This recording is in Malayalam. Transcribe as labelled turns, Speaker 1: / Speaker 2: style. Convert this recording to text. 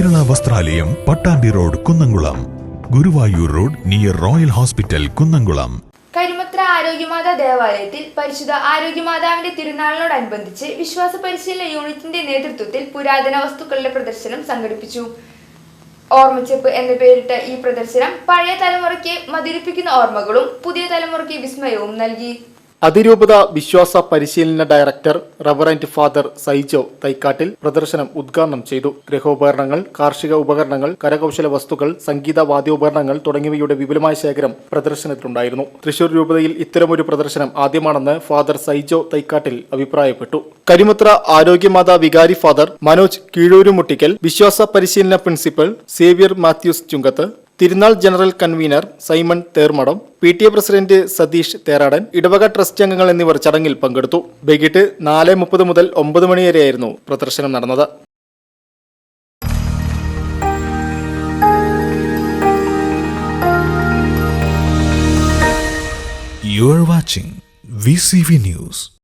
Speaker 1: വസ്ത്രാലയം Pattambi road Kunnamkulam. Guruvayur road near Royal hospital Kunnamkulam.
Speaker 2: Karimathra Arogyamatha ദേവാലയത്തിൽ പരിശുദ്ധ ആരോഗ്യമാതാവിന്റെ തിരുനാളിനോടനുബന്ധിച്ച് വിശ്വാസ പരിശീലന യൂണിറ്റിന്റെ നേതൃത്വത്തിൽ പുരാതന വസ്തുക്കളുടെ പ്രദർശനം സംഘടിപ്പിച്ചു. ഓർമ്മച്ചെപ്പ് എന്ന പേരിട്ട ഈ പ്രദർശനം പഴയ തലമുറയ്ക്ക് മതിരിപ്പിക്കുന്ന ഓർമ്മകളും പുതിയ തലമുറയ്ക്ക് വിസ്മയവും നൽകി.
Speaker 3: അതിരൂപത വിശ്വാസ പരിശീലന director reverend father Saijo Thaikkattil പ്രദർശനം ഉദ്ഘാടനം ചെയ്തു. ഗൃഹോപകരണങ്ങൾ കാർഷിക ഉപകരണങ്ങൾ കരകൗശല വസ്തുക്കൾ സംഗീത വാദ്യോപകരണങ്ങൾ തുടങ്ങിയവയുടെ വിപുലമായ ശേഖരം പ്രദർശനത്തിലുണ്ടായിരുന്നു. തൃശൂർ രൂപതയിൽ ഇത്തരമൊരു പ്രദർശനം ആദ്യമാണെന്ന് ഫാദർ സൈജോ തൈക്കാട്ടിൽ അഭിപ്രായപ്പെട്ടു. കരിമുത്ര ആരോഗ്യമാതാ വികാരി ഫാദർ മനോജ് കീഴൂരുമുട്ടിക്കൽ വിശ്വാസ പരിശീലന principal Xavier Mathews Chunkath Thirunal general convener Simon Thermadom P T A president Satheesh Theradan ഇടവക ട്രസ്റ്റ് അംഗങ്ങൾ എന്നിവർ ചടങ്ങിൽ പങ്കെടുത്തു വൈകിട്ട് നാല് മുപ്പത് മുതൽ ഒമ്പത് മണിവരെയായിരുന്നു പ്രദർശനം നടന്നത്
Speaker 1: You are watching VCV News.